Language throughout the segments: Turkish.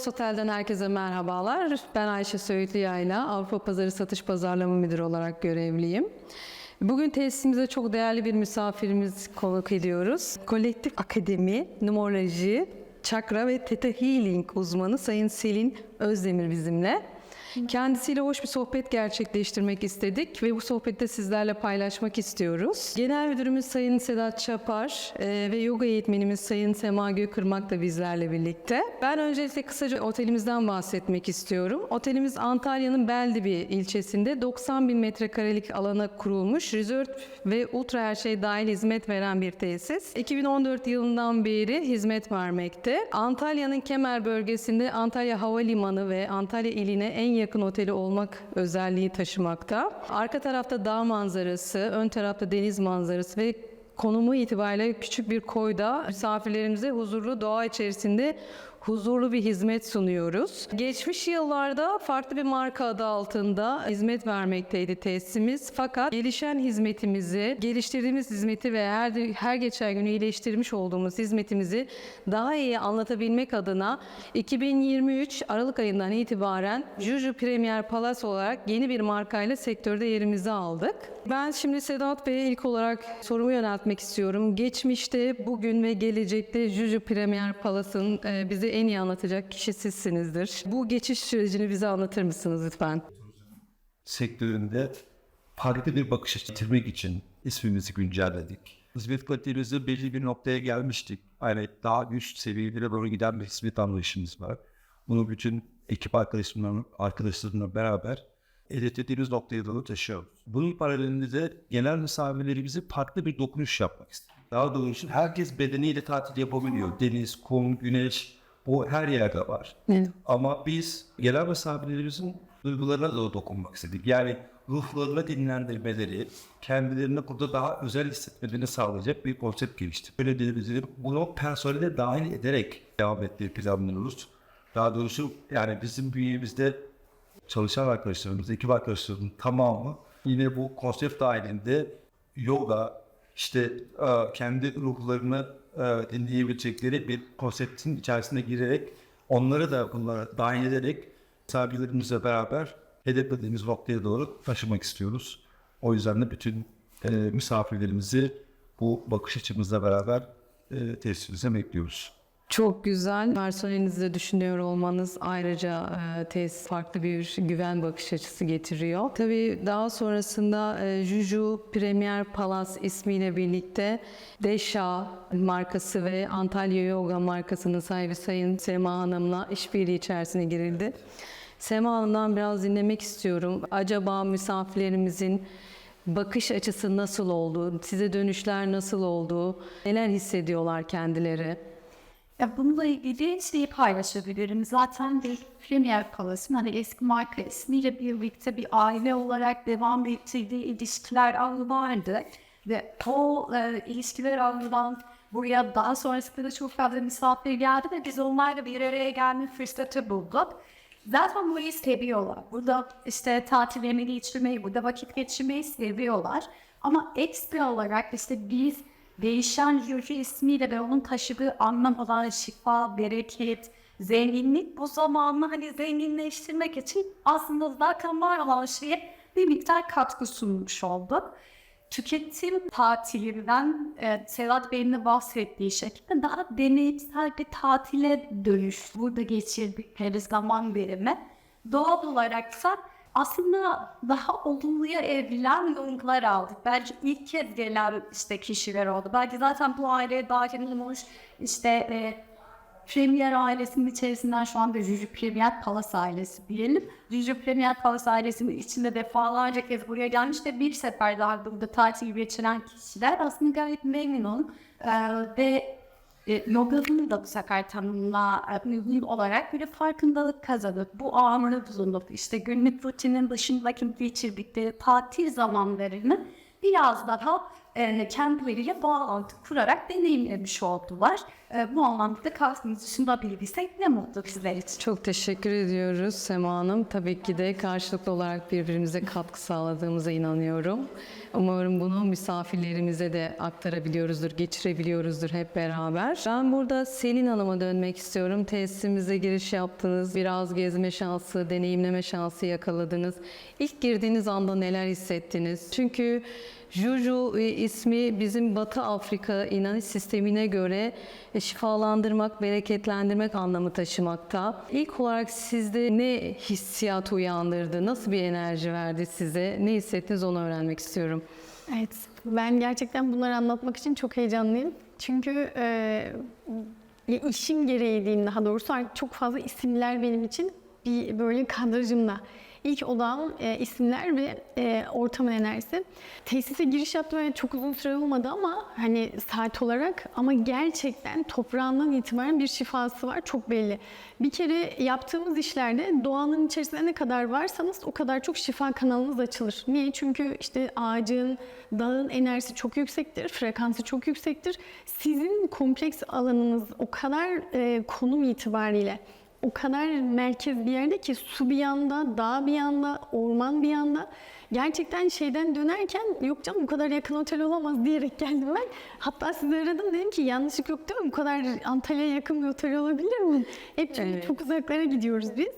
Palace Otel'den herkese merhabalar. Ben Ayşe Söğütlü Yayla, Avrupa Pazarı Satış Pazarlama Müdürü olarak görevliyim. Bugün tesisimize çok değerli bir misafirimiz konuk ediyoruz. Kolektif Akademi, Numeroloji, Çakra ve Theta Healing uzmanı Sayın Selin Özdemir bizimle. Kendisiyle hoş bir sohbet gerçekleştirmek istedik ve bu sohbette sizlerle paylaşmak istiyoruz. Genel Müdürümüz Sayın Sedat Çapar e, ve yoga eğitmenimiz Sayın Sema Gökırmak da bizlerle birlikte. Ben öncelikle kısaca otelimizden bahsetmek istiyorum. Otelimiz Antalya'nın Beldibi ilçesinde 90 bin metrekarelik alana kurulmuş, resort ve ultra her şey dahil hizmet veren bir tesis. 2014 yılından beri hizmet vermekte. Antalya'nın Kemer bölgesinde Antalya Havalimanı ve Antalya iline en yakın oteli olmak özelliği taşımakta. Arka tarafta dağ manzarası, ön tarafta deniz manzarası ve konumu itibariyle küçük bir koyda misafirlerimize huzurlu doğa içerisinde huzurlu bir hizmet sunuyoruz. Geçmiş yıllarda farklı bir marka adı altında hizmet vermekteydi tesisimiz. Fakat gelişen hizmetimizi, geliştirdiğimiz hizmeti ve her, her geçen gün iyileştirmiş olduğumuz hizmetimizi daha iyi anlatabilmek adına 2023 Aralık ayından itibaren Juju Premier Palace olarak yeni bir markayla sektörde yerimizi aldık. Ben şimdi Sedat Bey'e ilk olarak sorumu yöneltmek istiyorum. Geçmişte, bugün ve gelecekte Juju Premier Palace'ın e, bize en iyi anlatacak kişi sizsinizdir. Bu geçiş sürecini bize anlatır mısınız lütfen? sektöründe farklı bir bakış açısı getirmek için ismimizi güncelledik. Hizmet kalitemizi belli bir noktaya gelmiştik. Yani daha üst seviyelere doğru giden bir hizmet anlayışımız var. Bunu bütün ekip arkadaşlarımla, arkadaşlarımla beraber hedeflediğimiz noktaya doğru taşıyoruz. Bunun paralelinde de genel misafirlerimize farklı bir dokunuş yapmak istedik. Daha doğrusu herkes bedeniyle tatil yapabiliyor. Deniz, kum, güneş bu her yerde var. Evet. Ama biz genel misafirlerimizin duygularına da dokunmak istedik. Yani ruhlarını dinlendirmeleri, kendilerini burada daha özel hissetmelerini sağlayacak bir konsept geliştirdik. Böyle diyebilirim. Bunu personele dahil ederek devam etmeyi planlıyoruz. Daha doğrusu yani bizim bünyemizde çalışan arkadaşlarımız, ekip arkadaşlarımızın tamamı yine bu konsept dahilinde yoga, işte e, kendi ruhlarını e, dinleyebilecekleri bir konseptin içerisine girerek onları da bunlara dahil ederek misafirlerimizle beraber hedeflediğimiz noktaya doğru taşımak istiyoruz. O yüzden de bütün e, misafirlerimizi bu bakış açımızla beraber tesisimize bekliyoruz. Çok güzel. Personelinizi de düşünüyor olmanız ayrıca e, tesis farklı bir güven bakış açısı getiriyor. Tabii daha sonrasında e, Juju Premier Palace ismiyle birlikte Deşa markası ve Antalya Yoga markasının sahibi Sayın Sema Hanım'la işbirliği içerisine girildi. Sema Hanım'dan biraz dinlemek istiyorum. Acaba misafirlerimizin bakış açısı nasıl oldu? Size dönüşler nasıl oldu? Neler hissediyorlar kendileri? Ya bununla ilgili şeyi paylaşabilirim. Zaten bir Premier Palace'ın hani eski marka ismiyle birlikte bir aile olarak devam ettirdiği ilişkiler ağı vardı. Ve o e, ilişkiler ağından buraya daha sonrasında da çok fazla misafir geldi ve biz onlarla bir araya gelme fırsatı bulduk. Zaten burayı seviyorlar. Burada işte tatil yemeği içmeyi, burada vakit geçirmeyi seviyorlar. Ama ekstra olarak işte biz değişen Juju ismiyle ve onun taşıdığı anlam olan şifa, bereket, zenginlik bu zamanı hani zenginleştirmek için aslında zaten var olan şeye bir miktar katkı sunmuş olduk. Tüketim tatilinden e, Sedat Bey'in de bahsettiği şekilde daha deneyimsel bir tatile dönüş. Burada geçirdikleri zaman birimi. Doğal olaraksa aslında daha olumluya evrilen yorumlar aldık. Belki ilk kez gelen işte kişiler oldu. Belki zaten bu aileye dahil olmuş işte e, Premier ailesinin içerisinden şu anda Juju Premier Palace ailesi diyelim. Juju Premier Palace ailesinin içinde defalarca kez buraya gelmiş ve bir sefer daha burada tatil geçiren kişiler aslında gayet memnun ee, ve e, yoganın da bu sefer tanımla e, uygun olarak bir farkındalık kazanıp bu anını bulunup işte günlük rutinin dışında geçirdikleri tatil zamanlarını biraz daha e, kendileriyle bağlantı kurarak deneyimlemiş oldular. E, bu anlamda da katkımızı sunabildiysek ne mutlu bizler için. Çok teşekkür ediyoruz Sema Hanım. Tabii ki de karşılıklı olarak birbirimize katkı sağladığımıza inanıyorum. Umarım bunu misafirlerimize de aktarabiliyoruzdur, geçirebiliyoruzdur hep beraber. Ben burada Selin Hanım'a dönmek istiyorum. Tesisimize giriş yaptınız, biraz gezme şansı, deneyimleme şansı yakaladınız. İlk girdiğiniz anda neler hissettiniz? Çünkü Juju e, ismi bizim Batı Afrika inanış sistemine göre e, şifalandırmak, bereketlendirmek anlamı taşımakta. İlk olarak sizde ne hissiyat uyandırdı? Nasıl bir enerji verdi size? Ne hissettiniz onu öğrenmek istiyorum. Evet, ben gerçekten bunları anlatmak için çok heyecanlıyım. Çünkü e, işim gereği diyeyim daha doğrusu artık çok fazla isimler benim için bir böyle kadrajımda. İlk odağım e, isimler ve e, ortamın enerjisi. Tesise giriş yaptım ve çok uzun süre olmadı ama hani saat olarak ama gerçekten toprağından itibaren bir şifası var çok belli. Bir kere yaptığımız işlerde doğanın içerisinde ne kadar varsanız o kadar çok şifa kanalınız açılır. Niye? Çünkü işte ağacın, dağın enerjisi çok yüksektir, frekansı çok yüksektir. Sizin kompleks alanınız o kadar e, konum itibariyle o kadar merkez bir yerde ki su bir yanda, dağ bir yanda, orman bir yanda. Gerçekten şeyden dönerken yok canım bu kadar yakın otel olamaz diyerek geldim ben. Hatta sizi aradım dedim ki yanlışlık yok değil mi? Bu kadar Antalya'ya yakın bir otel olabilir mi? Hep çünkü Evet. çok uzaklara gidiyoruz biz.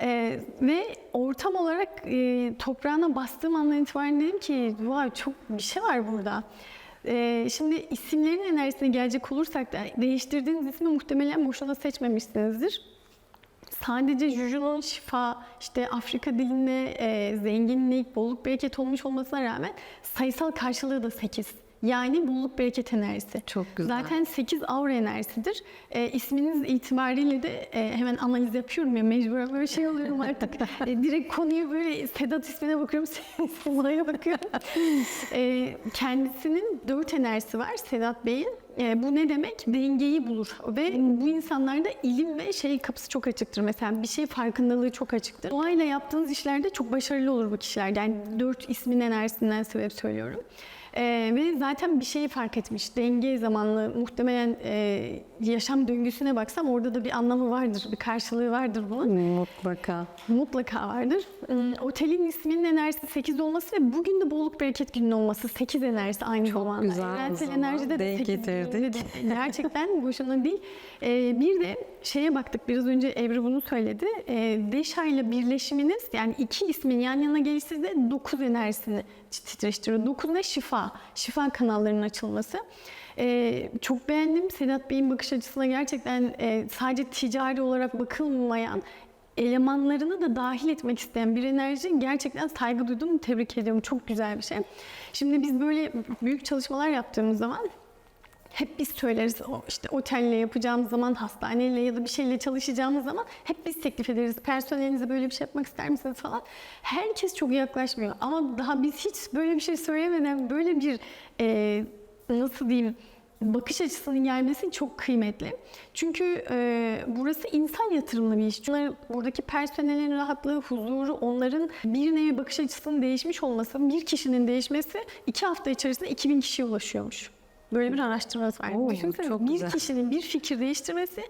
Ee, ve ortam olarak e, toprağına bastığım andan itibaren dedim ki vay çok bir şey var burada. Ee, şimdi isimlerin enerjisine gelecek olursak da değiştirdiğiniz ismi muhtemelen boşuna seçmemişsinizdir. Sadece Juju'nun şifa, işte Afrika dilinde e, zenginlik, bolluk, bereket olmuş olmasına rağmen sayısal karşılığı da 8. Yani bolluk, bereket enerjisi. Çok güzel. Zaten 8 aura enerjisidir. E, isminiz itibariyle de e, hemen analiz yapıyorum ya mecburen böyle şey oluyorum artık. E, direkt konuya böyle Sedat ismine bakıyorum, Sema'ya bakıyorum. E, kendisinin 4 enerjisi var Sedat Bey'in. E, bu ne demek? Dengeyi bulur ve bu insanlarda ilim ve şey kapısı çok açıktır. Mesela bir şey farkındalığı çok açıktır. Doğayla yaptığınız işlerde çok başarılı olur bu kişiler. Yani dört ismin enerjisinden sebep söylüyorum. E, ve zaten bir şeyi fark etmiş. Denge zamanlı muhtemelen e, yaşam döngüsüne baksam orada da bir anlamı vardır, bir karşılığı vardır bunun. Mutlaka. Mutlaka vardır. Hmm, Otelin isminin enerjisi 8 olması ve bugün de bolluk bereket günü olması 8 enerjisi aynı zamanda. güzel o Evrensel zaman. enerjide de Denk 8 getirdik. günde de Gerçekten boşuna değil. Ee, bir de şeye baktık biraz önce Evri bunu söyledi. Ee, Deşa ile birleşiminiz yani iki ismin yan yana gelişi de 9 enerjisini titreştiriyor. 9 ne? Şifa. Şifa kanallarının açılması. Ee, çok beğendim Sedat Bey'in bakış açısına gerçekten e, sadece ticari olarak bakılmayan elemanlarını da dahil etmek isteyen bir enerji gerçekten saygı duydum, tebrik ediyorum. Çok güzel bir şey. Şimdi biz böyle büyük çalışmalar yaptığımız zaman hep biz söyleriz o işte otelle yapacağımız zaman, hastaneyle ya da bir şeyle çalışacağımız zaman hep biz teklif ederiz. Personelinize böyle bir şey yapmak ister misiniz falan. Herkes çok yaklaşmıyor ama daha biz hiç böyle bir şey söylemeden böyle bir e, nasıl diyeyim bakış açısının gelmesi çok kıymetli. Çünkü e, burası insan yatırımlı bir iş. Bunlar, buradaki personelin rahatlığı, huzuru, onların bir nevi bakış açısının değişmiş olması, bir kişinin değişmesi iki hafta içerisinde 2000 kişiye ulaşıyormuş. Böyle bir araştırması var. Oo, Düşünsene çok bir güzel. kişinin bir fikir değiştirmesi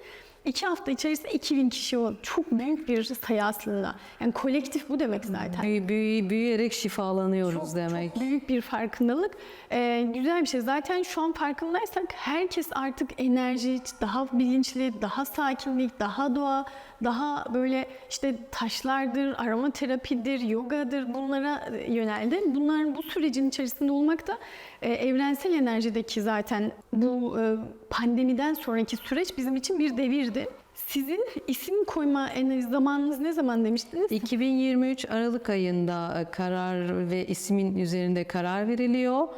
iki hafta içerisinde 2000 kişi o. Çok büyük bir sayı aslında. Yani kolektif bu demek zaten. Büyü, büyü- büyüyerek şifalanıyoruz demek. Çok büyük bir farkındalık. Ee, güzel bir şey. Zaten şu an farkındaysak herkes artık enerji, daha bilinçli, daha sakinlik, daha doğa, daha böyle işte taşlardır, aromaterapidir, yogadır bunlara yöneldi. Bunların bu sürecin içerisinde olmak da e, evrensel enerjideki zaten bu e, pandemiden sonraki süreç bizim için bir devirdi. Sizin isim koyma en- zamanınız ne zaman demiştiniz? 2023 Aralık ayında e, karar ve ismin üzerinde karar veriliyor.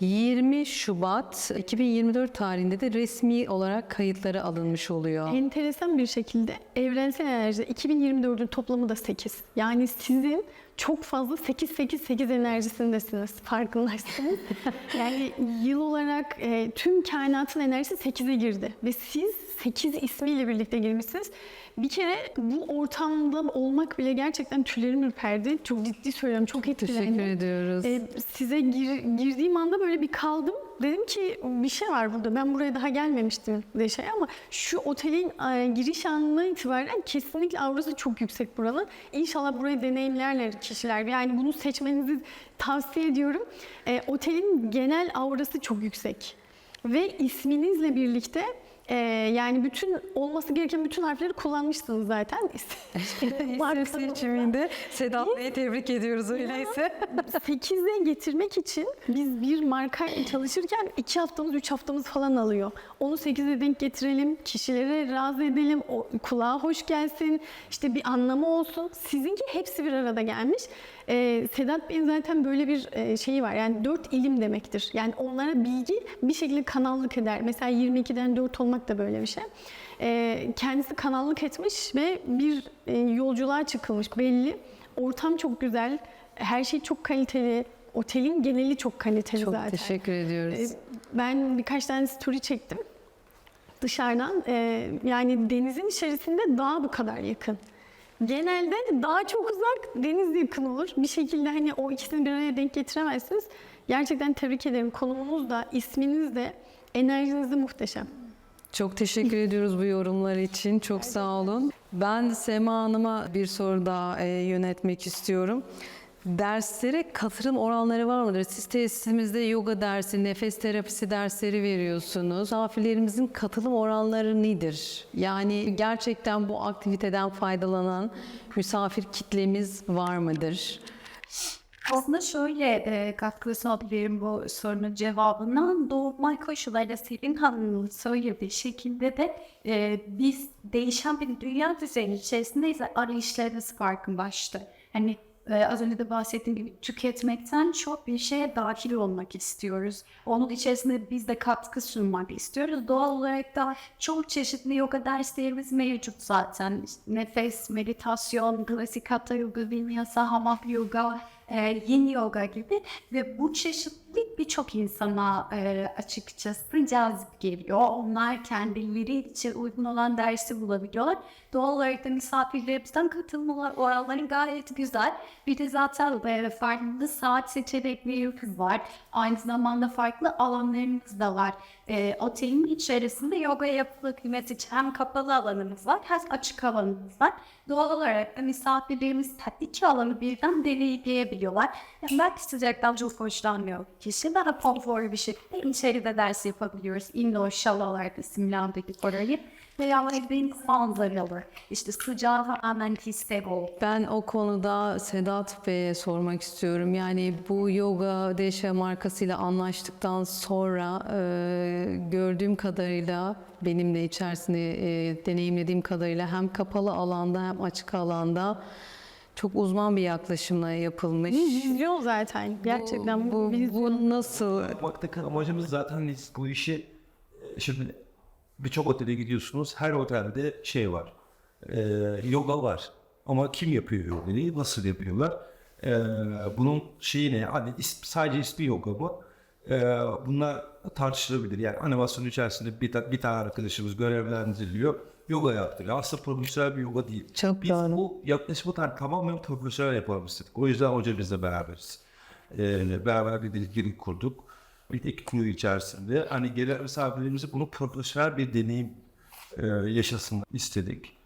20 Şubat 2024 tarihinde de resmi olarak kayıtları alınmış oluyor. Enteresan bir şekilde evrensel enerjide 2024'ün toplamı da 8. Yani sizin çok fazla 8-8-8 enerjisindesiniz. Farkındaysanız. yani yıl olarak e, tüm kainatın enerjisi 8'e girdi. Ve siz 8 ismiyle birlikte girmişsiniz. Bir kere bu ortamda olmak bile gerçekten tüylerim ürperdi. Çok ciddi söylüyorum. Çok etkilendim. Teşekkür ediyoruz. Ee, size gir- girdiğim anda böyle bir kaldım. Dedim ki bir şey var burada. Ben buraya daha gelmemiştim Deşa'ya ama şu otelin e, giriş anından itibaren kesinlikle aurası çok yüksek buranın. İnşallah burayı deneyimlerler kişiler. Yani bunu seçmenizi tavsiye ediyorum. E, otelin genel aurası çok yüksek. Ve isminizle birlikte e, yani bütün olması gereken bütün harfleri kullanmışsınız zaten. İsim seçiminde Sedat Bey'i tebrik ediyoruz öyleyse. 8'e getirmek için biz bir marka çalışırken 2 haftamız 3 haftamız falan alıyor. Onu 8'e denk getirelim, kişilere razı edelim, o kulağa hoş gelsin, işte bir anlamı olsun. Sizinki hepsi bir arada gelmiş. Ee, Sedat Bey'in zaten böyle bir e, şeyi var. Yani 4 ilim demektir. Yani onlara bilgi bir şekilde kanallık eder. Mesela 22'den 4 olmak da böyle bir şey. Ee, kendisi kanallık etmiş ve bir e, yolculuğa çıkılmış belli. Ortam çok güzel. Her şey çok kaliteli. Otelin geneli çok kaliteli Çok zaten. teşekkür ediyoruz. Ee, Ben birkaç tane story çektim dışarıdan. Ee, yani denizin içerisinde daha bu kadar yakın. Genelde daha çok uzak, deniz yakın olur. Bir şekilde hani o ikisini bir araya denk getiremezsiniz. Gerçekten tebrik ederim. Konumunuz da, isminiz de, enerjiniz de muhteşem. Çok teşekkür ediyoruz bu yorumlar için. Çok sağ olun. Ben Sema Hanım'a bir soru daha e, yönetmek istiyorum. Derslere katılım oranları var mıdır? Siz tesisimizde yoga dersi, nefes terapisi dersleri veriyorsunuz. Misafirlerimizin katılım oranları nedir? Yani gerçekten bu aktiviteden faydalanan misafir kitlemiz var mıdır? Aslında şöyle e, katkı sunabilirim bu sorunun cevabına. Doğma koşullarıyla Selin Hanım'ın söylediği şekilde de e, biz değişen bir dünya düzeni içerisindeyiz. Arayışlarımız farklılaştı. Hani e, az önce de bahsettiğim gibi tüketmekten çok bir şeye dahil olmak istiyoruz. Onun içerisinde biz de katkı sunmak istiyoruz. Doğal olarak da çok çeşitli yoga derslerimiz mevcut zaten. İşte nefes, meditasyon, klasik hatha yoga, vinyasa, hamak yoga, e, yin yoga gibi ve bu çeşitlilik birçok insana e, açıkçası cazip geliyor. Onlar kendileri için uygun olan dersi bulabiliyorlar. Doğal olarak da misafirlerimizden katılmalar oranları gayet güzel. Bir de zaten e, farklı saat seçenekleri var. Aynı zamanda farklı alanlarımız da var. E, otelin içerisinde yoga yapılabilmesi için hem kapalı alanımız var hem açık alanımız var. Doğal olarak da misafirlerimiz iki alanı birden deneyimleyebiliyorlar. Yani belki sıcaktan çok hoşlanmıyor kişi. Daha konforlu bir şekilde içeride ders yapabiliyoruz. Indoor şalalarda simülandaki orayı. Veya deniz manzaralı. İşte sıcağı tamamen hissedebiliyor. Ben o konuda Sedat Bey'e sormak istiyorum. Yani bu yoga Deşe markasıyla anlaştıktan sonra e, gördüğüm kadarıyla benim de içerisinde e, deneyimlediğim kadarıyla hem kapalı alanda hem açık alanda çok uzman bir yaklaşımla yapılmış. Vizyon zaten. Gerçekten bu, vizyon. bu nasıl Yapmaktaki amacımız zaten biz bu işi e, şimdi birçok otele gidiyorsunuz. Her otelde şey var. e, yoga var. Ama kim yapıyor yogayı? Nasıl yapıyorlar? E, bunun şeyi ne? Hani is- sadece ismi yoga mı? E, bunlar tartışılabilir. Yani animasyon içerisinde bir, ta- bir tane arkadaşımız görevlendiriliyor. Yoga yaptırıyor. Aslında profesyonel bir yoga değil. Çok Biz doğru. bu yaklaşımı tamamen profesyonel yapalım istedik. O yüzden hocamızla beraberiz. Ee, beraber bir bilgilik kurduk. Bir iki kuyu içerisinde hani gelen misafirlerimizi bunu profesyonel bir deneyim e, yaşasınlar istedik.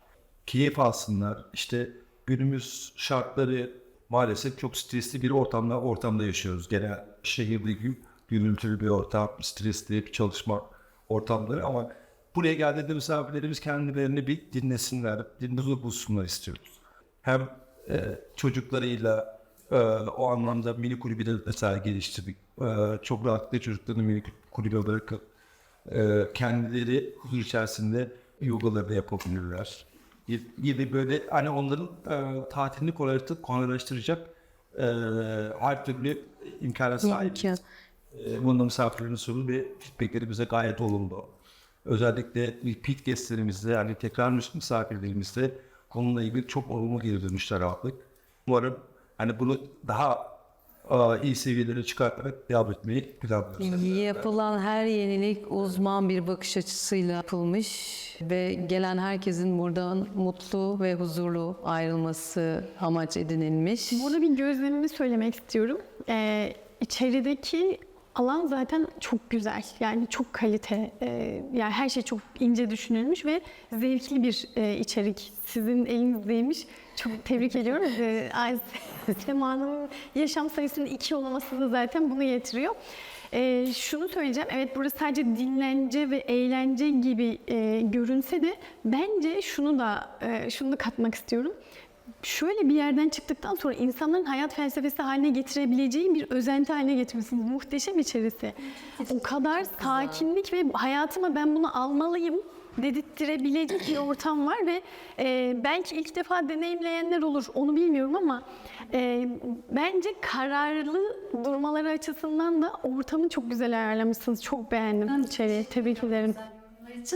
Keyif alsınlar. İşte günümüz şartları maalesef çok stresli bir ortamda ortamda yaşıyoruz. Genel şehirdeki gürültülü bir ortam, stresli bir çalışma ortamları ama buraya geldiğinde misafirlerimiz kendilerini bir dinlesinler, dinlerini bulsunlar istiyoruz. Hem e, çocuklarıyla e, o anlamda mini kulübü de mesela geliştirdik. E, çok rahatlıkla çocuklarını mini kulübe bırakıp e, kendileri huzur içerisinde yogalarını yapabilirler. Gibi böyle hani onların e, tatilini kolaylaştıracak, e, her türlü imkana sahip. E, bunun misafirlerin sorunu ve feedbackleri bize gayet olumlu. Özellikle repeat guestlerimizde yani tekrar misafirlerimizde konuyla ilgili çok olumlu geri dönüşler aldık. Umarım Hani bunu daha aa, iyi seviyelere çıkartarak devam etmeyi planlıyoruz. Yapılan her yenilik uzman bir bakış açısıyla yapılmış ve gelen herkesin buradan mutlu ve huzurlu ayrılması amaç edinilmiş. Burada bir gözlemimi söylemek istiyorum. Ee, içerideki alan zaten çok güzel. Yani çok kalite. Ee, yani her şey çok ince düşünülmüş ve zevkli bir e, içerik. Sizin elinizdeymiş. Çok tebrik ediyorum. Ee, Ay- Sema'nın yaşam sayısının iki olması da zaten bunu getiriyor. Ee, şunu söyleyeceğim. Evet burası sadece dinlence ve eğlence gibi e, görünse de bence şunu da e, şunu da katmak istiyorum şöyle bir yerden çıktıktan sonra insanların hayat felsefesi haline getirebileceği bir özenti haline getirmesiniz. Muhteşem içerisi. O kadar sakinlik ve hayatıma ben bunu almalıyım dedirttirebilecek bir ortam var ve e, belki ilk defa deneyimleyenler olur onu bilmiyorum ama e, bence kararlı durmaları açısından da ortamı çok güzel ayarlamışsınız. Çok beğendim içeriği. Tebrik ederim.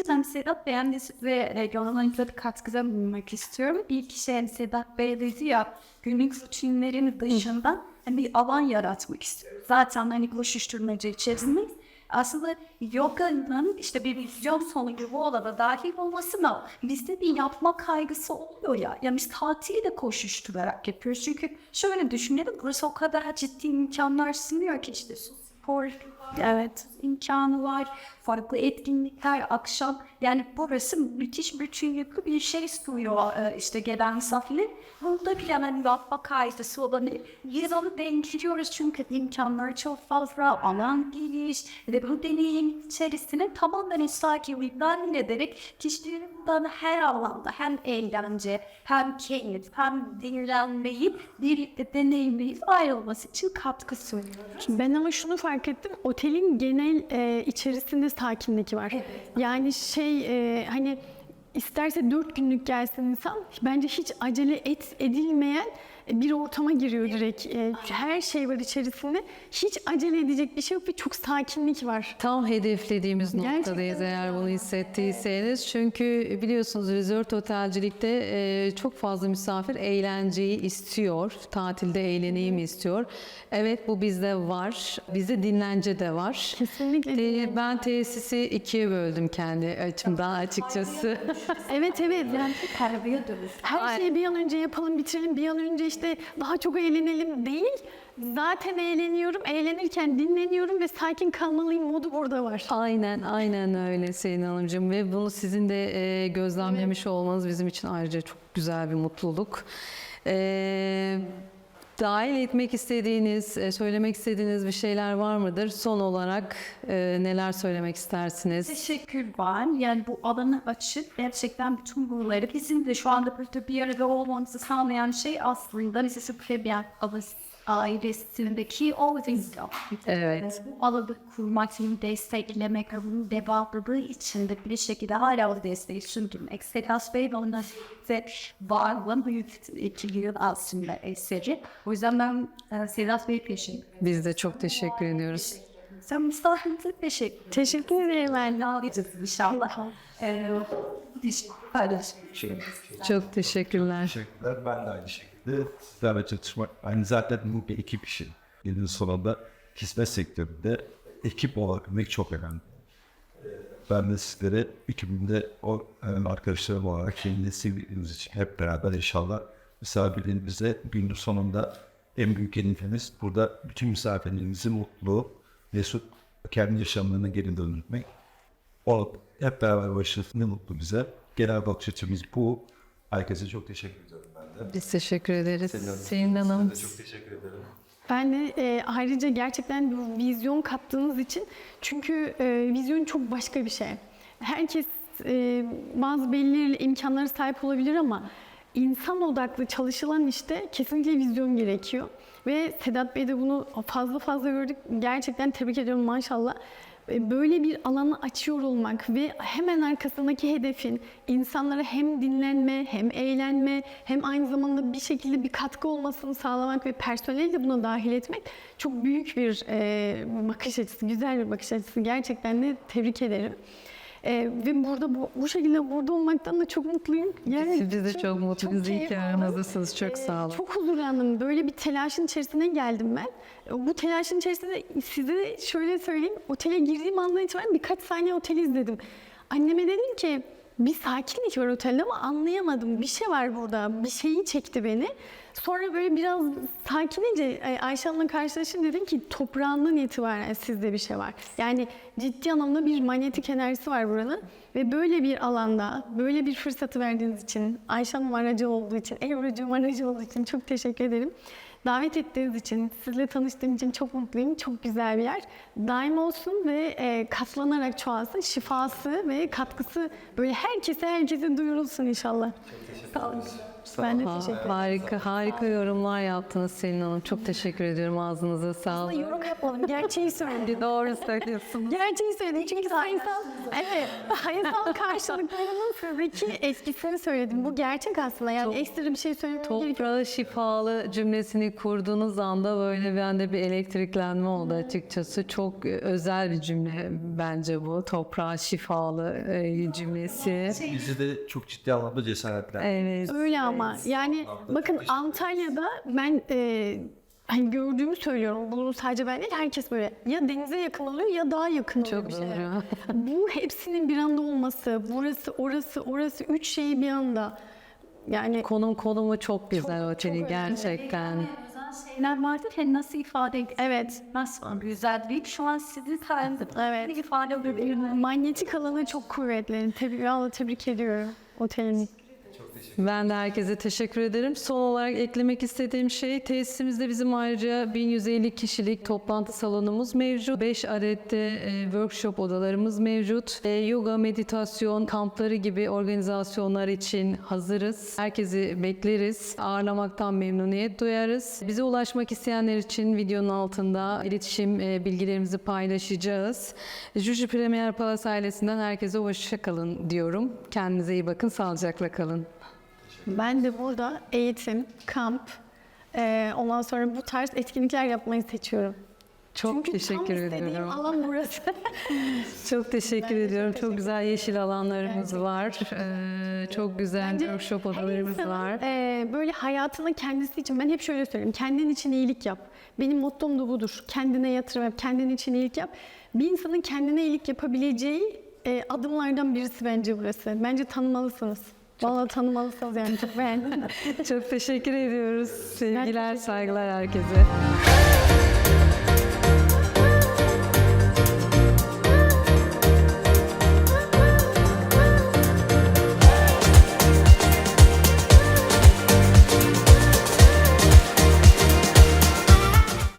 Hem Sedat Bey hem de size regionalınıza bir katkıda bulunmak istiyorum. İlk şey Sedat Bey dedi ya günlük rutinlerin dışında hani bir alan yaratmak istiyoruz. Zaten hani koşuşturmaca içerisinde aslında yoga'nın işte bir vizyon sonucu bu olana dahil olması mı? Bizde bir yapma kaygısı oluyor ya. Yani biz tatili de koşuşturarak yapıyoruz. Çünkü şöyle düşünelim burası o kadar ciddi imkanlar sunuyor ki işte spor, evet imkanı var, farklı etkinlikler, akşam yani burası müthiş bütünlüklü bir şey sunuyor e, işte gelen misafirler. Burada bile hani yapma kaygısı olan biz onu dengeliyoruz çünkü imkanları çok fazla, alan geniş ve bu deneyim içerisine tamamen sakinlikten ederek kişilerin buradan her alanda hem eğlence hem keyif hem dinlenmeyi birlikte deneyimleyip ayrılması için katkı sunuyoruz. Ben ama şunu fark ettim. Otelin genel e, içerisinde sakinlik var. Yani şey e, hani isterse dört günlük gelsin insan bence hiç acele et edilmeyen bir ortama giriyor direkt. E, her şey var içerisinde. Hiç acele edecek bir şey yok ve çok sakinlik var. Tam hedeflediğimiz Gerçekten noktadayız eğer bunu hissettiyseniz. Çünkü biliyorsunuz resort otelcilikte e, çok fazla misafir eğlenceyi istiyor. Tatilde eğleneyim istiyor. Evet bu bizde var. Bizde dinlence de var. Kesinlikle E, ben tesisi ikiye böldüm kendi açımdan açıkçası. Evet evet. Yani dönüş. Her şeyi bir an önce yapalım, bitirelim. Bir an önce işte daha çok eğlenelim değil. Zaten eğleniyorum. Eğlenirken dinleniyorum ve sakin kalmalıyım modu burada var. Aynen, aynen öyle Selin Hanımcığım ve bunu sizin de e, gözlemlemiş olmanız bizim için ayrıca çok güzel bir mutluluk. E, dahil etmek istediğiniz, e, söylemek istediğiniz bir şeyler var mıdır? Son olarak e, neler söylemek istersiniz? Teşekkür var. Yani bu alanı açıp gerçekten bütün bunları bizim de şu anda bir arada olmamızı sağlayan şey aslında Lisesi Premier Alas ailesindeki o vizyon. Evet. Bu alanı kurmak, bunu desteklemek, bunun devamlılığı için de bir şekilde hala o desteği sürdürmek. Sedat Bey ve ondan size varlığın büyük iki yıl aslında eseri. O yüzden ben e, Sedat Bey'e teşekkür ederim. Biz de çok teşekkür ediyoruz. Sen Mustafa'ya teşekkür ederim. Teşekkür ederim ben. Alacağız inşallah. Ee, teşekkür Çok teşekkürler. Teşekkürler. Ben de aynı şekilde sizlerle çalışmak. Hani zaten bu bir ekip işi. Günün sonunda hizmet sektöründe ekip olabilmek çok önemli. Ben de sizlere ekibimde o e, arkadaşlarım olarak kendini sevdiğiniz için hep beraber inşallah misafirlerimize günün sonunda en büyük hedefimiz burada bütün misafirlerimizi mutlu, mesut, kendi yaşamlarına geri döndürmek. O hep beraber başlasın ne mutlu bize. Genel bakış açımız bu. Herkese çok teşekkür ben de. Biz teşekkür ederiz. Selin Hanım, Selin Hanım. size de çok teşekkür ederim. Ben de e, ayrıca gerçekten bu vizyon kattığınız için çünkü e, vizyon çok başka bir şey. Herkes e, bazı belli imkanlara sahip olabilir ama insan odaklı çalışılan işte kesinlikle vizyon gerekiyor. Ve Sedat Bey de bunu fazla fazla gördük. Gerçekten tebrik ediyorum maşallah. E, Böyle bir alanı açıyor olmak ve hemen arkasındaki hedefin insanlara hem dinlenme, hem eğlenme, hem aynı zamanda bir şekilde bir katkı olmasını sağlamak ve personeli de buna dahil etmek çok büyük bir e, bakış açısı, güzel bir bakış açısı. Gerçekten de tebrik ederim. E, ve burada bu, bu şekilde burada olmaktan da çok mutluyum. Yani Biz de çok mutluyuz. İyi ki aramızdasınız. Çok Ee, sağ olun. Çok huzurlandım. Böyle bir telaşın içerisine geldim ben. Bu telaşın içerisinde size şöyle söyleyeyim. Otele girdiğim andan itibaren birkaç saniye oteli izledim. Anneme dedim ki bir sakinlik var otelde ama anlayamadım. Bir şey var burada. Bir şeyi çekti beni. Sonra böyle biraz sakinince e, Ayşe Hanım'la dedim ki toprağından itibaren sizde bir şey var. Yani ciddi anlamda bir manyetik enerjisi var buranın. Ve böyle bir alanda, böyle bir fırsatı verdiğiniz için, Ayşe Hanım aracı olduğu için, Ebru'cum aracı olduğu için çok teşekkür ederim. Davet ettiğiniz için, sizle tanıştığım için çok mutluyum. Çok güzel bir yer. Daim olsun ve e, katlanarak çoğalsın. Şifası ve katkısı böyle herkese herkese duyurulsun inşallah. Sağ. Ben de Ha- teşekkür ederim. harika, harika yorumlar yaptınız Selin Hanım. Çok teşekkür ediyorum. Ağzınıza Aslında sağlık. yorum yapmadım. Gerçeği söyledim. Doğru söylüyorsunuz. Gerçeği söyledim. Çünkü sayısal, evet, sayısal karşılıklarının sizdeki etkisini söyledim. Bu gerçek aslında. Yani Çok- ekstra bir şey gerekiyor. Toprağı şifalı cümlesini kurduğunuz anda böyle bende bir elektriklenme oldu açıkçası. Çok e, özel bir cümle bence bu. Toprağı şifalı e, cümlesi. Bizi de çok ciddi anlamda cesaretlendirdi. Evet. Öyle ama yani bakın Antalya'da ben e, hani gördüğümü söylüyorum. Bunu sadece ben değil herkes böyle ya denize yakın oluyor ya daha yakın oluyor Çok bir doğru. Bu hepsinin bir anda olması, burası, orası, orası üç şeyi bir anda. Yani Konum konumu çok güzel Çok- otelin çok gerçekten. Güzel şeyler vardır. Hani nasıl ifade edilmez evet, o güzel değil. Şu an sizin sayenizde Evet. ifade edebilirim. manyetik alanı çok kuvvetli. Tebrik, vallahi tebrik ediyorum otelin. Ben de herkese teşekkür ederim. Son olarak eklemek istediğim şey tesisimizde bizim ayrıca 1150 kişilik toplantı salonumuz mevcut. 5 adette e, workshop odalarımız mevcut. E, yoga, meditasyon, kampları gibi organizasyonlar için hazırız. Herkesi bekleriz. Ağırlamaktan memnuniyet duyarız. Bize ulaşmak isteyenler için videonun altında iletişim e, bilgilerimizi paylaşacağız. Juju Premier Palace ailesinden herkese hoşça kalın diyorum. Kendinize iyi bakın, sağlıcakla kalın. Ben de burada eğitim, kamp, e, ondan sonra bu tarz etkinlikler yapmayı seçiyorum. Çok Çünkü teşekkür tam istediğim ediyorum. alan burası. Çok teşekkür ediyorum. Çok güzel yeşil alanlarımız var. Ee, çok güzel Bence workshop odalarımız var. e, böyle hayatını kendisi için ben hep şöyle söyleyeyim. Kendin için iyilik yap. Benim mottom da budur. Kendine yatırım yap. Kendin için iyilik yap. Bir insanın kendine iyilik yapabileceği e, adımlardan birisi bence burası. Bence tanımalısınız. Vallahi tanımalısınız yani çok beğendim. Çok teşekkür ediyoruz. Sevgiler, saygılar herkese.